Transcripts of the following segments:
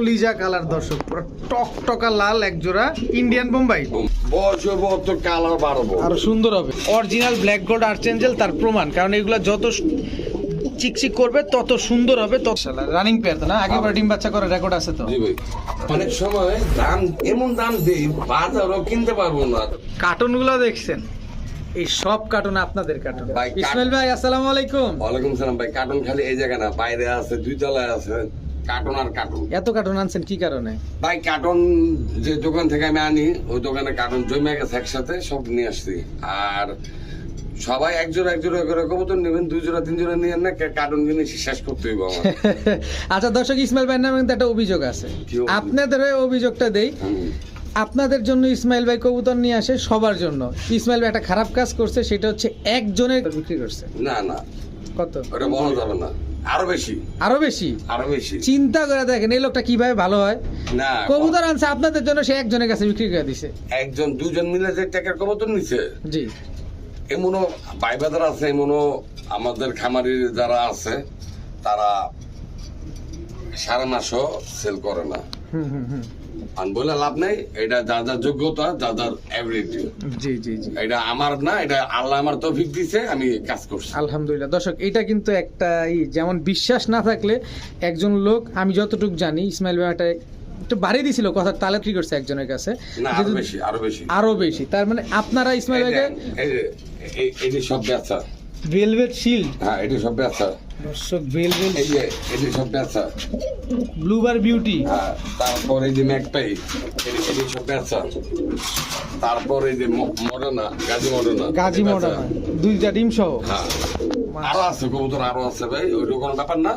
কলিজা কালার দর্শক পুরো টকটকা লাল এক জোড়া ইন্ডিয়ান বোম্বাই কালার বাড়বো। আরও সুন্দর হবে। অরিজিনাল ব্ল্যাক গোল্ড আর্চেঞ্জেল তার প্রমাণ কারণ এগুলো যত চিকচিক করবে তত সুন্দর হবে তত রানিং পেয়ার তো না? আগেবার ডিম বাচ্চা করার রেকর্ড আছে তো? অনেক সময় দাম এমন দাম দেই বাজারও কিনতে পারব না। কার্টুনগুলো দেখছেন? এই সব কার্টুন আপনাদের কার্টুন ভাই, কার্টুন- ইসমাইল ভাই আসসালামু আলাইকুম। ওয়ালাইকুম সালাম ভাই কার্টুন খালি এই জায়গা না বাইরে আছে দুই তলায় আছে। কার্টুন আর কার্টুন এত কার্টুন আনছেন কি কারণে? ভাই কার্টুন যে দোকান থেকে আমি আনি ওই দোকানে কার্টুন জমে গেছে একসাথে সব নিয়ে আসছি। আর সবাই এক জোড়া এক জোড়া করে কবুতর নেবেন দুই জোড়া তিন জোড়া নিয়ে না কার্টুন কিনে শেষ করতে হইব আচ্ছা দর্শক ইসমাইল ভাইয়ের নামে একটা অভিযোগ আছে। আপনাদের অভিযোগটা দেই। আপনাদের জন্য ইসমাইল ভাই কবুতর নিয়ে আসে সবার জন্য। ইসমাইল ভাই একটা খারাপ কাজ করছে সেটা হচ্ছে একজনের বিক্রি করছে। না না। কত? ওটা বলা যাবে না। আরও বেশি। আরও বেশি? আরও বেশি। চিন্তা করে দেখেন এই লোকটা কীভাবে ভালো হয়? না কবুতর আনছে আপনাদের জন্য সে একজনের কাছে বিক্রি করে দিছে। একজন দুজন মিলে যে টাকার কবুতর নিছে? জি। এমনও বাইবাদার আছে এমনও আমাদের খামারি যারা আছে তারা সারা মাসও সেল করে না। হুম হুম হুম। আর বলে লাভ নেই এটা যা যার যোগ্যতা যার এবিলিটি জি জি জি। এটা আমার না এটা আল্লাহ আমার তৌফিক দিছে আমি কাজ করছি। আলহামদুলিল্লাহ। দর্শক এটা কিন্তু একটা যেমন বিশ্বাস না থাকলে একজন লোক আমি যতটুকু জানি ইসমাইল ভাই একটা বাড়িয়ে দিছিল কথা তালে কি করছে একজনের কাছে? আরও বেশি আরও বেশি। আরও বেশি। তার মানে আপনারা ইসমাইল এই ভাইকে এই এই- ভেলভেট শিল্ড হ্যাঁ এটি সব ব্যবসা দর্শক ভেলভেট এই যে এটি সব ব্যবসা ব্লুবার বিউটি হ্যাঁ তারপর এই যে ম্যাকপাই এটি সব ব্যবসা তারপর এই যে ম- মডার্না গাজী মডার্না। গাজী এটি দুইটা ডিম সহ। হ্যাঁ আরও আছে কবুতর আরও আছে ভাই ওইটা কোনো ব্যাপার না।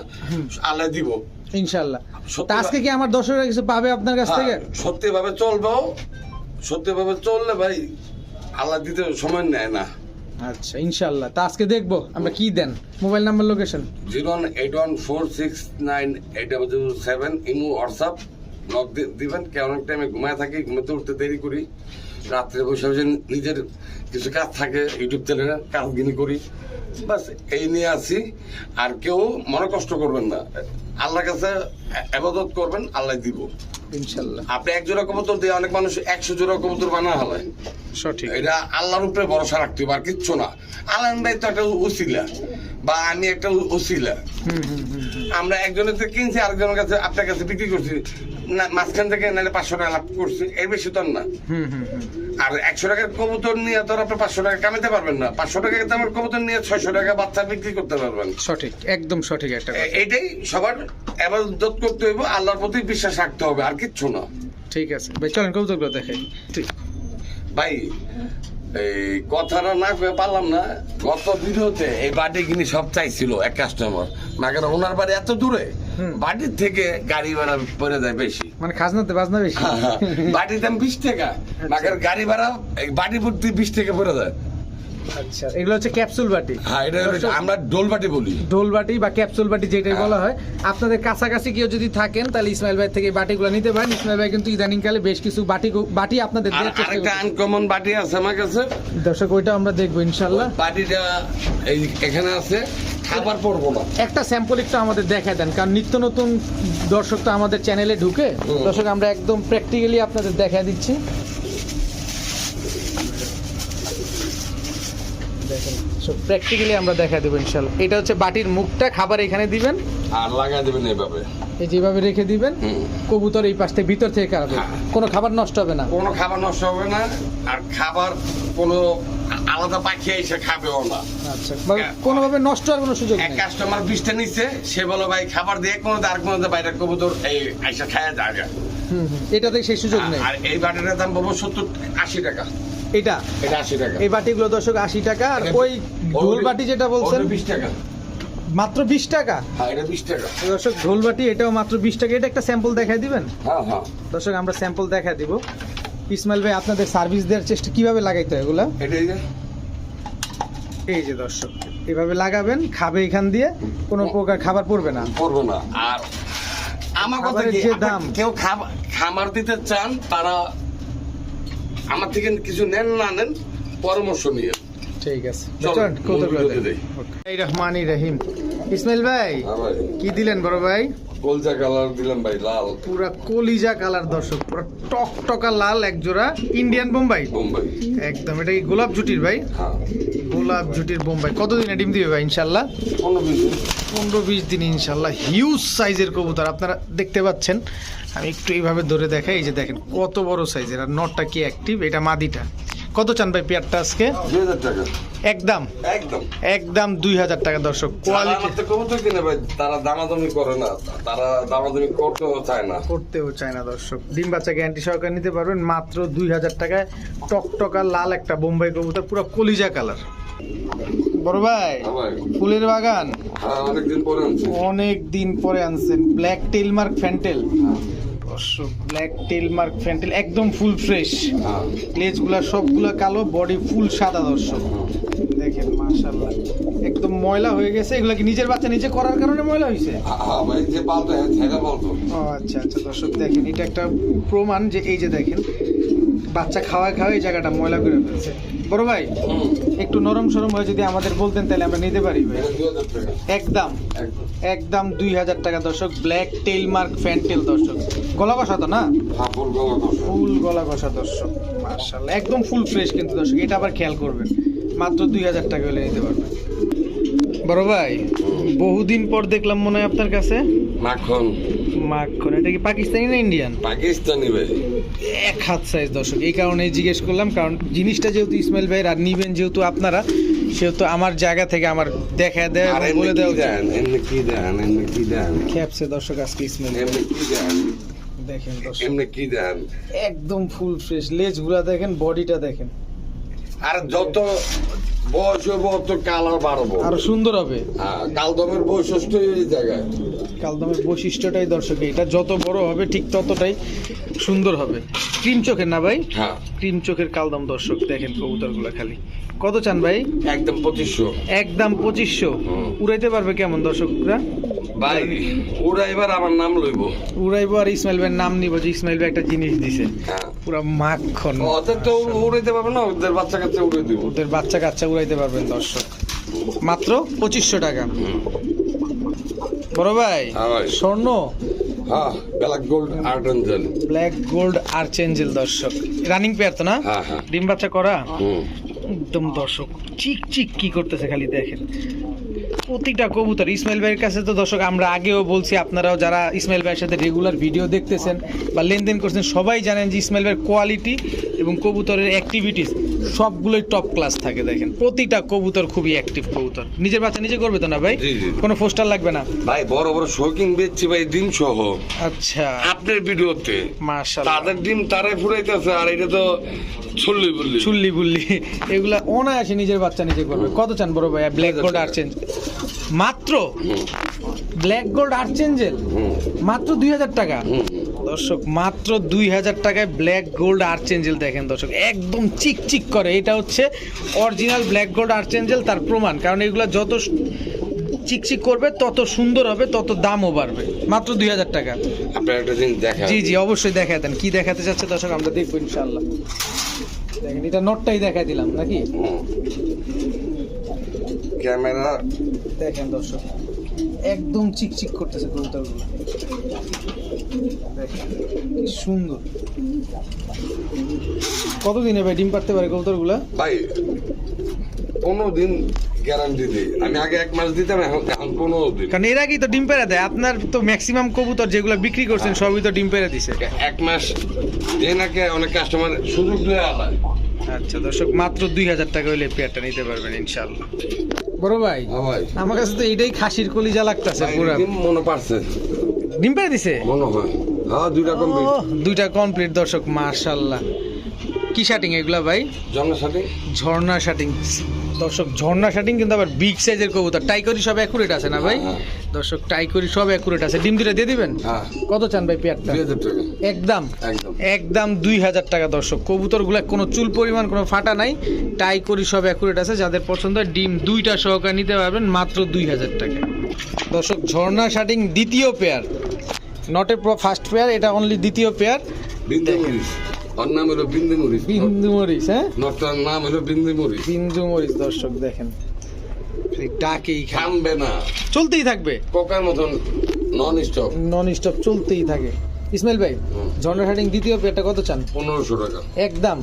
আল্লাহ দিব। ইনশাল্লাহ। তা আজকে কি আমার দর্শকরা কিছু পাবে আপনার কাছ থেকে? সত্যি ভাবে চলবো। সত্যি ভাবে চললে ভাই আল্লাহ দিতে সময় নেয় না। আচ্ছা ইনশাল্লাহ তা আজকে দেখব, আমরা কি দেন? Mobile number, location? Zero one eight one four six nine eight double seven imo WhatsApp. Knock দিবেন কেমন অনেক টাইমে ঘুমায় থাকি, ঘুমাতে উঠতে দেরি করি। রাত্রে বসে বসে নিজের কিছু কাজ থাকে ইউটিউব চ্যানেলে কাজ গিনি করি। বাস এই নিয়ে আছি। আর কেউ মনে কষ্ট করবেন না। আল্লাহর কাছে আবাদত করবেন আল্লাহ দিব। ইনশাল্লাহ। আপনি এক জোড়া কবুতর দিয়ে অনেক মানুষ একশো জোড়া কবুতর বানা হলায় সঠিক। এটা আল্লাহর উপরে ভরসা রাখতে হবে আর কিচ্ছু না। আল্লাহ ভাই তো একটা উসিলা বা আমি একটা উসিলা। আমরা একজনের থেকে কিনছি আরেকজনের কাছে আপনার কাছে বিক্রি করছি। মাঝখান থেকে নাহলে পাঁচশো টাকা লাভ করছি। এর বেশি তো আর না। হুম হুম হুম। আর একশো টাকার কবুতর নিয়ে তো আপনি পাঁচশো টাকা কামাতে পারবেন না। পাঁচশো টাকা দামের কবুতর নিয়ে ছয়শো টাকা বাচ্চা বিক্রি করতে পারবেন। সঠিক একদম সঠিক একটা এটাই সবার এবার এবাদত করতে হইব আল্লাহর প্রতি বিশ্বাস রাখতে হবে আর কিচ্ছু না। ঠিক আছে। ভাই চলেন কবুতরগুলো দেখাই। ঠিক। ভাই এই কথাটা না কয়ে পারলাম না। গত ভিডিওতে এই বাড়ি কিনে সব চাইছিল এক কাস্টমার মাকের ওনার বাড়ি এত দূরে। বাড়ির থেকে গাড়ি ভাড়া পড়ে যায় বেশি। মানে খাজনাতে বাজনা বেশি? বাটির দাম বিশ টাকা মাকের গাড়ি ভাড়া বাড়ি ভর্তি বিশ টাকা পড়ে যায়। আচ্ছা এগুলো হচ্ছে ক্যাপসুল বাটি। হ্যাঁ এটা আমরা ডোল বাটি বলি। ডোল বাটি বা ক্যাপসুল বাটি যেটাই বলা হয়। আপনাদের কাছাকাছি কেউ যদি থাকেন তাহলে ইসমাইল ভাই থেকে বাটিগুলো নিতে পারেন। ইসমাইল ভাই কিন্তু ইদানিং কালে বেশ কিছু বাটি বাটি আপনাদের আর আরেকটা আনকমন বাটি আছে আমার কাছে। দর্শক ওইটা আমরা দেখব ইনশাল্লাহ বাটিটা এই এখানে আছে। খাবার পড়ব না। একটা স্যাম্পল একটু আমাদের দেখায় দেন কারণ নিত্য নতুন দর্শক তো আমাদের চ্যানেলে ঢুকে। দর্শক আমরা একদম প্র্যাকটিক্যালি আপনাদের দেখা দিচ্ছি। দেখেন। প্র্যাকটিক্যালি আমরা দেখা দেবো ইনশাল্লাহ এটা হচ্ছে বাটির মুখটা খাবার এখানে দিবেন। আর লাগা দেবেন এইভাবে। এই যেভাবে রেখে দিবেন কবুতর এই পাশ থেকে ভিতর থেকে খাবে হ্যাঁ। কোনো খাবার নষ্ট হবে না। কোনো খাবার নষ্ট হবে না আর খাবার কোনো আলাদা পাখি এসে খাবেও না। আচ্ছা বা কোনোভাবে নষ্ট হওয়ার কোনো সুযোগ নেই। কাস্টমার বিশটা নিচ্ছে সে বলো ভাই খাবার দিয়ে কোনো আর কোনো বাইরে কবুতর এই আইসা খায়া হুম এটাতে সেই সুযোগ নেই। আর এই বাটিটার দাম বলব সত্তর আশি টাকা। এটা? এটা আশি টাকা। এই বাটিগুলো দর্শক আশি টাকা আর ওই ঢোল বাটি যেটা বলছেন ওটা বিশ টাকা। মাত্র বিশ টাকা? হ্যাঁ এটা বিশ টাকা। দর্শক ঢোল বাটি এটাও মাত্র বিশ টাকা। এটা একটা স্যাম্পল দেখাই দিবেন? হ্যাঁ হ্যাঁ। দর্শক আমরা স্যাম্পল দেখা দিব। ইসমাইল ভাই আপনাদের সার্ভিস দেওয়ার চেষ্টা কীভাবে লাগাইতে হয় এগুলা? এই যে। দর্শক এভাবে লাগাবেন খাবে এখান দিয়ে কোনো প্রকার খাবার পড়বে না। করব না। আর আমার কথা কি যে দাম। কেউ খাবার খামার দিতে চান তারা আমার থেকে কিছু নেন না নেন পরামর্শ নিয়ে ঠিক আছে। রহমান রহিম। ইসমাইল হ্যাঁ ভাই। কি দিলেন বড় ভাই? কলজা কালার দিলাম ভাই লাল। পুরা কলিজা কালার দর্শক পুরা টকটকা লাল এক জোড়া ইন্ডিয়ান বোম্বাই বোম্বাই একদম এটা কি গোলাপ জুটির ভাই? হ্যাঁ। গোলাপ জুটির বোম্বাই কতদিনে ডিম দিবে ভাই ইনশাল্লাহ পনেরো বিশ পনেরো বিশ দিন ইনশাল্লাহ হিউজ সাইজের কবুতর আপনারা দেখতে পাচ্ছেন। আমি একটু এইভাবে ধরে দেখাই এই যে দেখেন কত বড় সাইজের আর নটটা কি অ্যাক্টিভ এটা মাদিটা। কত চান ভাই পেয়ারটা আজকে? একদম? একদম। একদম দুই হাজার টাকা দর্শক। কোয়ালিটি। কবুতর কিনে ভাই তারা দামাদামি করে না। তারা দামাদামি করতেও চায় না। করতেও চায় না দর্শক। ডিম বাচ্চা গ্যারান্টি সহকারে নিতে পারবেন মাত্র দুই হাজার টাকায় টকটকা লাল একটা বোম্বাই কবুতর পুরো কলিজা কালার। বড় ভাই হ্যাঁ ফুলের বাগান। হ্যাঁ অনেক দিন পরে আনছেন। ব্ল্যাক টেল মার্ক ফ্যান্টেল দর্শক ব্ল্যাক টেল মার্ক ফ্যান্টেল একদম ফুল ফ্রেশ লেজগুলা সবগুলো কালো বডি ফুল সাদা দর্শক। দেখেন মাশাল্লাহ একদম ময়লা হয়ে গেছে, এগুলা কি নিজের বাচ্চা নিজে করার কারণে ময়লা হয়েছে? হ্যাঁ হ্যাঁ ও আচ্ছা আচ্ছা দর্শক, দেখেন, এটা একটা প্রমাণ যে এই যে দেখেন, বাচ্চা খাওয়ায় খাওয়ায় এই জায়গাটা ময়লা করে ফেলছে। বড় ভাই, একটু নরম সরম হয়ে যদি আমাদের বলতেন, তাহলে আমরা নিতে পারি ভাই। একদম একদম দুই হাজার টাকা দর্শক ব্ল্যাক টেল মার্ক ফ্যান্টেল দর্শক। গলা কষা তো না গলা ফুল গলা কষা দর্শক মার্শাল্লাহ একদম ফুল ফ্রেশ কিন্তু দর্শক এটা আবার খেয়াল করবেন মাত্র দুই হাজার টাকা হলে নিতে পারবেন। বড় ভাই বহুদিন পর দেখলাম মনে হয় আপনার কাছে। মাখন। মাখন এটা কি পাকিস্তানি না ইন্ডিয়ান? পাকিস্তানি ভাই। এক হাত সাইজ দর্শক এই কারণে জিজ্ঞেস করলাম কারণ জিনিসটা যেহেতু ইসমাইল ভাইয়ের আর নিবেন যেহেতু আপনারা সেহেতু আমার জায়গা থেকে আমার দেখা দেয় আর বলে দেওয়া উচিত। দেন? এমনি কি দেন? এমনি কি দেন? খেপছে দর্শক আজকে ইসমাইল। এমনি কি দেন? দেখেন এমনি কি দেন? একদম ফুল ফ্রেশ লেজগুলা দেখেন বডিটা দেখেন। আর যত বয়স হব অত কালার বাড়বো। আরও সুন্দর হবে। কালদমের বৈশিষ্ট্য এই জায়গায়। কালদমের বৈশিষ্ট্যটাই দর্শক এটা যত বড় হবে ঠিক ততটাই সুন্দর হবে। ক্রিম চোখের না ভাই? হ্যাঁ। ক্রিম চোখের কালদম দর্শক দেখেন কবুতরগুলো খালি। কত চান ভাই? একদম পঁচিশশো। একদম পঁচিশশো। উড়াইতে পারবে কেমন দর্শকরা? ভাই এবার আমার নাম লইব। উড়াইবো আর ইসমাইল ভাইয়ের নাম নিব যে ইসমাইল ভাই একটা জিনিস দিছে। হ্যাঁ। পুরো মাখন ওদের তো উড়াইতে পারবে না ওদের বাচ্চা কাচ্চা উড়ে দিব। ওদের বাচ্চা কাচ্চা উড়াইতে পারবেন দর্শক। মাত্র পঁচিশশো টাকা। বড় ভাই হ্যাঁ স্বর্ণ? হ্যাঁ black gold archangel black gold দর্শক। রানিং পেয়ার তো না? হ্যাঁ হ্যাঁ। ডিম বাচ্চা করা? একদম দর্শক। চিক চিক কি করতেছে খালি দেখেন। প্রতিটা কবুতর। ইসমাইল ভাইয়ের কাছে তো দর্শক, আমরা আগেও বলছি, আপনারাও যারা ইসমাইল ভাইয়ের সাথে রেগুলার ভিডিও দেখতেছেন বা লেনদেন করছেন, সবাই জানেন যে ইসমাইল ভাইয়ের কোয়ালিটি এবং কবুতরের অ্যাক্টিভিটিস সবগুলোই টপ ক্লাস থাকে দেখেন। প্রতিটা কবুতর খুবই অ্যাক্টিভ কবুতর। নিজের বাচ্চা নিজে করবে তো না ভাই। কোনো পোস্টার লাগবে না? ভাই বড় বড় শৌকিং বেচছি ভাই ডিম সহ। আচ্ছা। আপনার ভিডিওতে মার্শাল তাদের ডিম তারাই ফুরাইতেছে আর এটা তো ছল্লি বললি। চুল্লি বুল্লি। এগুলা অনায়াসে নিজের বাচ্চা নিজে করবে। কত চান বড় ভাই ব্ল্যাক গোল্ড আর্চেঞ্জ মাত্র? ব্ল্যাক গোল্ড আর্চেঞ্জেল হুম। মাত্র দুই হাজার টাকা? দর্শক মাত্র দুই হাজার টাকায় ব্ল্যাক গোল্ড আর্চেঞ্জেল দেখেন দর্শক একদম চিক চিক করে। এটা হচ্ছে অরিজিনাল ব্ল্যাক গোল্ড আর্চেঞ্জেল তার প্রমাণ। কারণ এগুলো যত চিকচিক করবে তত সুন্দর হবে তত দামও বাড়বে। মাত্র দুই হাজার টাকা। আপনার একটা জিনিস দেখা জি জি অবশ্যই দেখা দেন। কি দেখাতে চাচ্ছে দর্শক আমরা দেখব ইনশাল্লাহ দেখেন এটা নোটটাই দেখাই দিলাম নাকি? ক্যামেরা। দেখেন দর্শক। একদম চিকচিক করতেছে কবুতরগুলো সুন্দর। কতদিনে ভাই ডিম পারতে পারে কবুতরগুলো ভাই পনেরো দিন গ্যারান্টি দিই আমি আগে এক মাস দিতাম এখন এখন পনেরো দিন কারণ এর আগেই তো ডিম পেড়ে দেয়। আপনার তো ম্যাক্সিমাম কবুতর যেগুলো বিক্রি করছেন সবই তো ডিম পেড়ে দিছে। এক মাস দিয়ে নাকি অনেক কাস্টমার সুযোগ দিয়ে আলায় আচ্ছা দর্শক মাত্র দুই হাজার টাকা হলে পেয়ারটা নিতে পারবেন ইনশাল্লাহ বড় ভাই হ্যাঁ আমার কাছে তো এটাই খাসির কলিজা লাগতেছে ভাই, পুরো। ডিম মনে পারছে। ডিম পেড়ে দিছে? মনে হয়। হ্যাঁ দুইটা কমপ্লিট দুইটা কমপ্লিট দর্শক মার্শাল্লাহ কি শাটিং এগুলা ভাই? জনসাথে ঝর্ণা শাটিং দর্শক ঝর্ণা শাটিং কিন্তু আবার বিগ সাইজের কবুতর। টাইকরি সব অ্যাকুরেট আছে না ভাই? হ্যাঁ। দর্শক টাইকরি সব অ্যাকুরেট আছে। ডিম দুটা দিয়ে দিবেন? হ্যাঁ। কত চান ভাই পেয়ারটা? একদম। একদম। দুই হাজার টাকা দর্শক। কবুতরগুলো কোনো চুল পরিমাণ কোনো ফাটা নাই। টাইকরি সব অ্যাকুরেট আছে। যাদের পছন্দ হয় ডিম দুইটা সহকারে নিতে পারবেন মাত্র দুই হাজার টাকা। দর্শক ঝর্ণা শাটিং দ্বিতীয় pair not a first pair এটা অনলি দ্বিতীয় পেয়ার ওর নাম হলো বিন্দু মরিচ। বিন্দু মরিচ হ্যাঁ? নটার নাম হলো বিন্দু মরিচ। বিন্দু মরিচ দর্শক দেখেন। সেই ডাকেই থামবে না। চলতেই থাকবে। কোকার মতন নন স্টপ নন স্টপ চলতেই থাকে। ইসমাইল ভাই। ঝর্ণা শার্টিং দ্বিতীয় পেয়ারটা কত চান? পনেরোশো টাকা। একদম?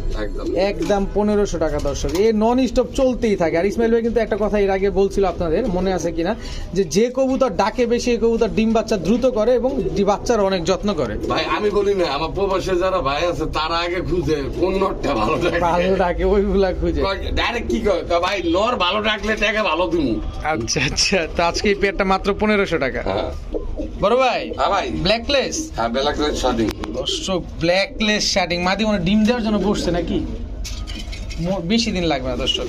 একদম। পনেরোশো টাকা দর্শক। এ নন স্টপ চলতেই থাকে। আর ইসমাইল ভাই কিন্তু একটা কথা এর আগে বলছিল আপনাদের মনে আছে কিনা? যে যে কবুতর ডাকে বেশি এই কবুতর ডিম বাচ্চা দ্রুত করে এবং বাচ্চার অনেক যত্ন করে। ভাই আমি বলি না আমার প্রবাসে যারা ভাই আছে তারা আগে খুঁজে কোন নটটা ভালো ডাকে। ভালো ডাকে ওইগুলা খুঁজে। ডাইরেক্ট কি কয়? কয়, ভাই নর ভালো ডাকলে টাকা ভালো দিমু। আচ্ছা আচ্ছা। তো আজকে এই পেয়ারটা মাত্র পনেরোশো টাকা। হ্যাঁ। বড় ভাই? হ্যাঁ ভাই। ব্ল্যাকলেস হ্যাঁ বেলা শার্টিং দর্শক ব্ল্যাকলেস শার্টিং মাদি মানে ডিম দেওয়ার জন্য বসছে নাকি? বেশি দিন লাগবে না দর্শক।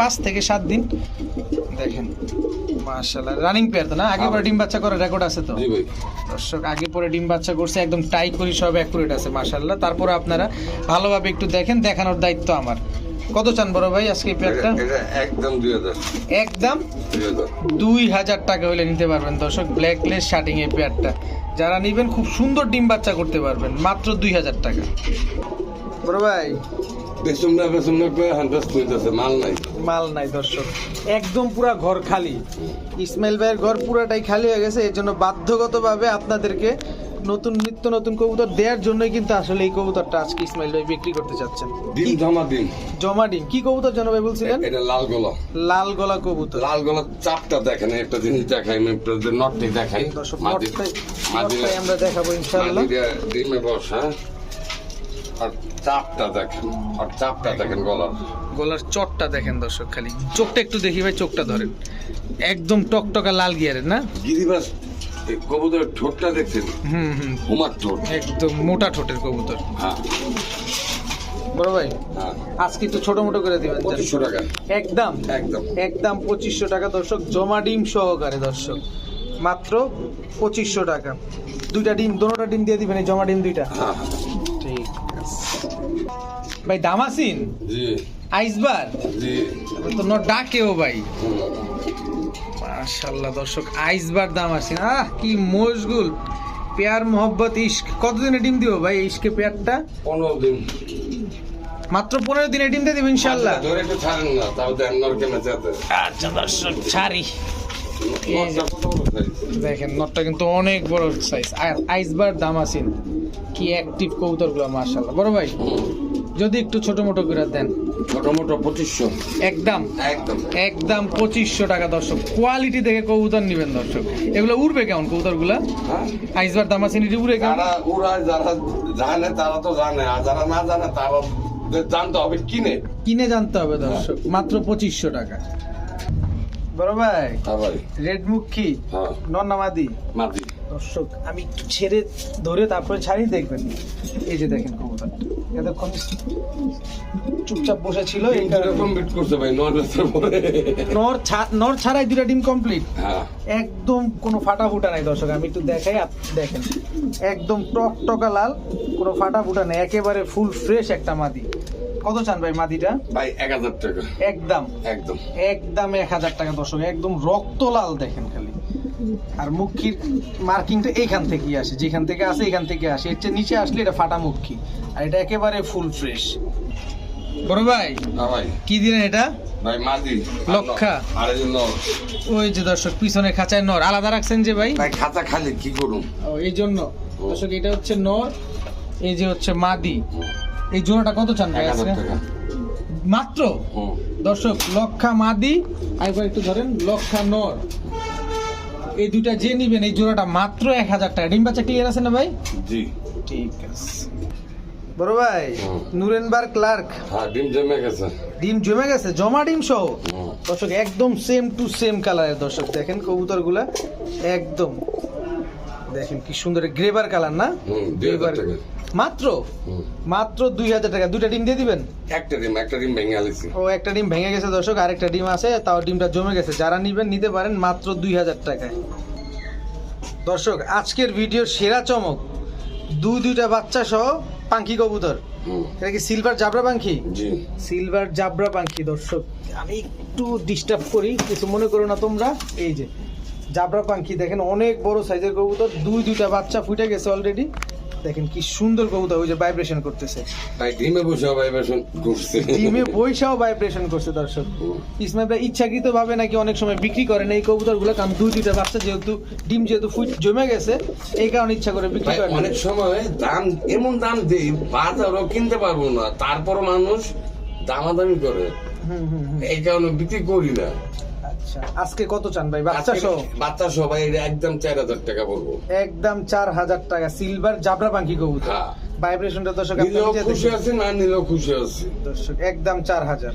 পাঁচ থেকে সাত দিন। দেখেন মাশাআল্লাহ। রানিং পেয়ার তো না? আগে পরে ডিম বাচ্চা করার রেকর্ড আছে তো? দর্শক আগে পরে ডিম বাচ্চা করছে একদম টাই করি সব অ্যাকুরেট আছে মাশাআল্লাহ। তারপরে আপনারা ভালোভাবে একটু দেখেন দেখানোর দায়িত্ব আমার। কত চান বড় ভাই আজকে এটা একদম দুই হাজার। একদম? দুই হাজার। টাকা হলে নিতে পারবেন দর্শক ব্ল্যাকলেস শার্টিং এই পেয়ারটা। যারা নিবেন খুব সুন্দর ডিম বাচ্চা করতে পারবেন মাত্র দুই হাজার টাকা। বড় ভাই? বেসুম না বেসুম না করে হ্যান্ড ব্যস্ত হইতেছে মাল নাই। মাল নাই দর্শক একদম পুরা ঘর খালি। ইসমাইল ভাইয়ের ঘর পুরাটাই খালি হয়ে গেছে এর জন্য বাধ্যগতভাবে আপনাদেরকে নতুন নিত্য নতুন কবুতর দেওয়ার জন্যই কিন্তু আসলে এই কবুতরটা আজকে ইসমাইল ভাই বিক্রি করতে চাচ্ছেন। ডিম জমা ডিম জমা ডিম কি কবুতর যেন ভাই বলছিলেন? এটা লাল গোলা। লাল গলা কবুতর। লাল গোলার চাপটা দেখেন একটা জিনিস দেখাই আমি আপনাদের নটটি দেখাই। নটটাই আমরা দেখাবো ইনশাআল্লাহ। ডিমে বসা। আর চাপটা দেখেন আর চাপটা দেখেন গলার। গলার চটটা দেখেন দর্শক খালি। চোখটা একটু দেখি ভাই চোখটা ধরেন। একদম টকটকা লাল গিয়ারের না? গিরিবাস কবুতরের ঠোঁটটা দেখছেন? হুম হুম। হুমার ঠোঁট। একদম মোটা ঠোঁটের কবুতর। হ্যাঁ। বড় ভাই হ্যাঁ। আজকে একটু ছোট মোটো করে দিবেন পঁচিশশো টাকা। একদম। একদম। একদম পঁচিশশো টাকা দর্শক। জমা ডিম সহকারে দর্শক। মাত্র পঁচিশশো টাকা। দুইটা ডিম দোনোটা ডিম দিয়ে দিবেন এই জমা ডিম দুইটা। হ্যাঁ হ্যাঁ। ঠিক ভাই দামাসিন? জি। আইসবার? জি। তো ন ডাকেও ভাই। মাশাল্লাহ দর্শক আইসবার দামাসিন আহ কি মশগুল। পেয়ার মোহব্বত ইস্ক কতদিনে ডিম দিব ভাই ইস্কে পেয়ারটা? পনেরো দিন। মাত্র পনেরো দিনে ডিম দিয়ে দিব ইনশাল্লাহ ধরে একটু ছাড়েন না তাও দেন নরকে মেচাতে আচ্ছা দর্শক ছাড়ি? দেখেন নটটা কিন্তু অনেক বড় সাইজ। আইসবার দামাসিন কি অ্যাক্টিভ কবুতরগুলো মাশাল্লাহ বড় ভাই। যদি একটু ছোট মোটো করে দেন। ছোট মোটো পঁচিশশো। একদম। একদম। একদম পঁচিশশো টাকা দর্শক। কোয়ালিটি দেখে কবুতর নিবেন দর্শক। এগুলো উড়বে কেমন কবুতরগুলা? হ্যাঁ। আইসবার দামাসিন এটি উড়ে কেমন? যারা উড়ায় যারা জানে তারা তো জানে। আর যারা না জানে তারা জানতে হবে কিনে। কিনে জানতে হবে দর্শক। মাত্র পঁচিশশো টাকা। বড় ভাই হ্যাঁ ভাই। রেড মুখী হ্যাঁ। নন্নামাদি মাটি দর্শক আমি একটু ছেড়ে ধরে তারপরে ছাড়ি দেখবেন। এই যে দেখেন কবুতরটা। এতক্ষণ চুপচাপ বসে ছিল বিট করছে ভাই নর নর ছাড়াই দুটা ডিম কমপ্লিট হ্যাঁ। একদম কোনো ফাটা ফুটা নাই দর্শক আমি একটু দেখাই দেখেন। একদম টক টকা লাল কোনো ফাটা ফুটা নেই একেবারে ফুল ফ্রেশ একটা মাদি। কত চান ভাই মাদিটা? ভাই এক হাজার টাকা। একদম। একদম। একদম এক হাজার টাকা দর্শক একদম রক্ত লাল দেখেন খালি। আর মুখির মার্কিংটা এইখান থেকেই আসে যেখান থেকে আসে এখান থেকে আসে। এর চেয়ে নিচে আসলে এটা ফাটা মুখী আর এটা একেবারে ফুল ফ্রেশ বড় ভাই হ্যাঁ ভাই। কি দিলেন এটা? ভাই মাদি লক্ষা। আর এই ওই যে দর্শক পিছনে খাঁচায় নর। আলাদা রাখছেন যে ভাই? ভাই খাতা খালি কি করুন ও, এই জন্য। দর্শক এটা হচ্ছে নর এই যে হচ্ছে মাদি। এই জোড়াটা কত চান ভাই আজকে? মাত্র? দর্শক লক্ষা মাদি। আরেকবার একটু ধরেন লক্ষা নর। এই দুটা যে নিবেন এই জোড়াটা মাত্র এক হাজার টাকা। ডিম বাচ্চা ক্লিয়ার আছে না ভাই? জি। ঠিক আছে। বড় ভাই। নুরেনবার ক্লার্ক। হ্যাঁ ডিম জমে গেছে। ডিম জমে গেছে জমা ডিম সহ? দর্শক একদম সেম টু সেম কালারের দর্শক। দেখেন কবুতরগুলা একদম। দেখেন কি সুন্দর গ্রেবার কালার না? গ্রেভার গ্রেবার। মাত্র? মাত্র দুই হাজার টাকা। দুইটা ডিম দিয়ে দিবেন? একটা ডিম একটা ডিম ভেঙে আলিছি ও একটা ডিম ভেঙে গেছে দর্শক আর একটা ডিম আছে তাও ডিমটা জমে গেছে। যারা নিবেন নিতে পারেন মাত্র দুই হাজার টাকায়। দর্শক আজকের ভিডিও সেরা চমক দুই দুইটা বাচ্চা সহ পাঙ্কি কবুতর। এটা কি সিলভার জাবরা পাঙ্কি? জি। সিলভার জাবরা পাঙ্কি দর্শক। আমি একটু ডিস্টার্ব করি কিছু মনে করো না তোমরা। এই যে জাবরা পাঙ্কি দেখেন অনেক বড় সাইজের কবুতর দুই দুইটা বাচ্চা ফুটে গেছে অলরেডি দেখেন কি সুন্দর কবুতর ওই যে ভাইব্রেশন করতেছে। ভাই ডিমে বসে ভাইব্রেশন করছে। ডিমে বৈশাও ভাইব্রেশন করছে দর্শক। ইসমাইল ভাই ইচ্ছাকৃত ভাবে নাকি অনেক সময় বিক্রি করেন এই কবুতরগুলো কারণ দুই দুইটা বাচ্চা যেহেতু ডিম যেহেতু ফুট জমে গেছে এই কারণে ইচ্ছা করে বিক্রি করেন অনেক সময় দাম এমন দাম দেই বাজারও কিনতে পারব না তারপর মানুষ দামাদামি করে। এই কারণে বিক্রি করি না। আচ্ছা আজকে কত চান ভাই? বাচ্চা সহ? বাচ্চা সবাই একদম চার হাজার টাকা বলব। একদম চার হাজার টাকা। সিলভার জাবরা পাখি কবুতর। হ্যাঁ। ভাইব্রেশনটা দর্শক আপনি খুশি দেখেন। না নিলেও খুশি আছি। দর্শক একদম চার হাজার।